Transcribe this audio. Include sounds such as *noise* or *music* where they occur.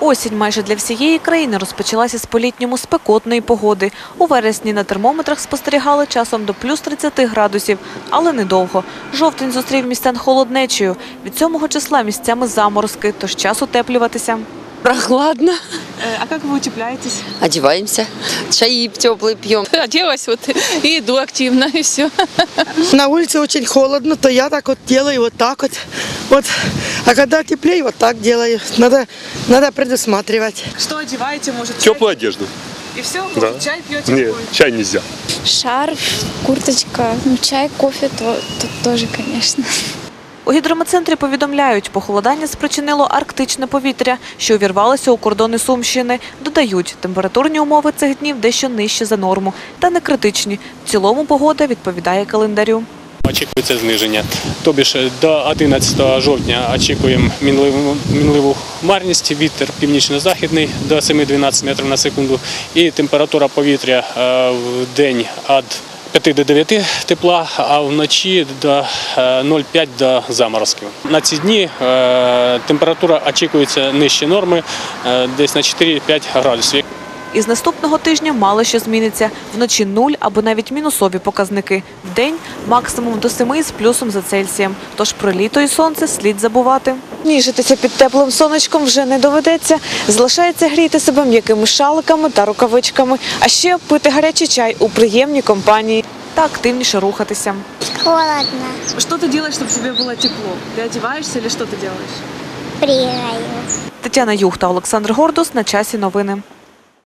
Осінь майже для всієї країни розпочалася з політньому спекотної погоди. У вересні на термометрах спостерігали часом до плюс 30 градусів, але недовго. Жовтень зустрів містян холоднечею. Від 7 числа місцями заморозки, тож час утеплюватися. Прохладно. А як ви утепляєтесь? Одеваемся. Чаи теплые пьем. *laughs* Оделась вот и иду активно, и все. На улице очень холодно, то я так вот делаю, вот так вот. вот. А когда теплее, вот так делаю. Надо, надо предусматривать. Що одягаєте, може, Теплую одежду. І все? Да. Чай п'єте? Нет, чай нельзя. Шарф, курточка, ну, чай, кофе, то, то тоже, конечно. У гідрометцентрі повідомляють, похолодання спричинило арктичне повітря, що увірвалося у кордони Сумщини. Додають, температурні умови цих днів дещо нижче за норму, та не критичні. В цілому погода відповідає календарю. Очікується зниження. Тобі ж до 11 жовтня очікуємо мінливу, мінливу хмарність, вітер північно-західний до 7-12 метрів на секунду і температура повітря е, в день від 5 до 9 тепла, а вночі до е, 0,5 до заморозків. На ці дні е, температура очікується нижче норми, е, десь на 4-5 градусів. Із наступного тижня мало що зміниться. Вночі нуль або навіть мінусові показники. Вдень максимум до 7 з плюсом за Цельсієм. Тож про літо і сонце слід забувати. Ніжитися під теплим сонечком вже не доведеться. Залишається гріти себе м'якими шаликами та рукавичками, а ще пити гарячий чай у приємній компанії та активніше рухатися. Холодно. Що ти робиш, щоб тобі було тепло? Ти одягаєшся чи що ти робиш? Пригаю. Тетяна Юхта, Олександр Гордус на часі новини.